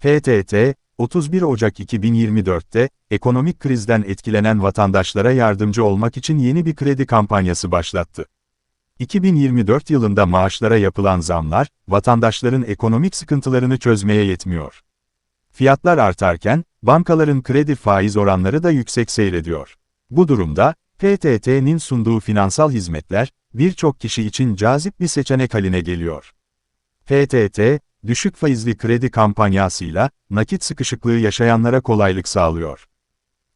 PTT, 31 Ocak 2024'te, ekonomik krizden etkilenen vatandaşlara yardımcı olmak için yeni bir kredi kampanyası başlattı. 2024 yılında maaşlara yapılan zamlar, vatandaşların ekonomik sıkıntılarını çözmeye yetmiyor. Fiyatlar artarken, bankaların kredi faiz oranları da yüksek seyrediyor. Bu durumda, PTT'nin sunduğu finansal hizmetler, birçok kişi için cazip bir seçenek haline geliyor. PTT, düşük faizli kredi kampanyasıyla, nakit sıkışıklığı yaşayanlara kolaylık sağlıyor.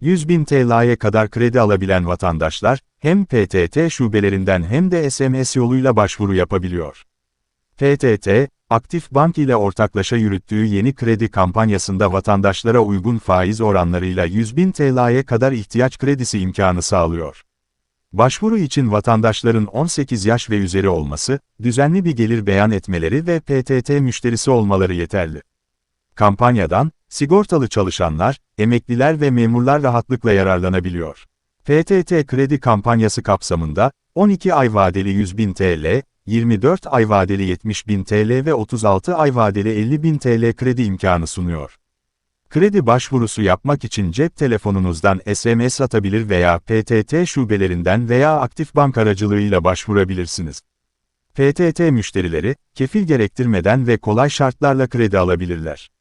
100 bin TL'ye kadar kredi alabilen vatandaşlar, hem PTT şubelerinden hem de SMS yoluyla başvuru yapabiliyor. PTT, Aktif Bank ile ortaklaşa yürüttüğü yeni kredi kampanyasında vatandaşlara uygun faiz oranlarıyla 100 bin TL'ye kadar ihtiyaç kredisi imkanı sağlıyor. Başvuru için vatandaşların 18 yaş ve üzeri olması, düzenli bir gelir beyan etmeleri ve PTT müşterisi olmaları yeterli. Kampanyadan, sigortalı çalışanlar, emekliler ve memurlar rahatlıkla yararlanabiliyor. PTT kredi kampanyası kapsamında, 12 ay vadeli 100 bin TL, 24 ay vadeli 70 bin TL ve 36 ay vadeli 50 bin TL kredi imkanı sunuyor. Kredi başvurusu yapmak için cep telefonunuzdan SMS atabilir veya PTT şubelerinden veya Aktif Bank aracılığıyla başvurabilirsiniz. PTT müşterileri, kefil gerektirmeden ve kolay şartlarla kredi alabilirler.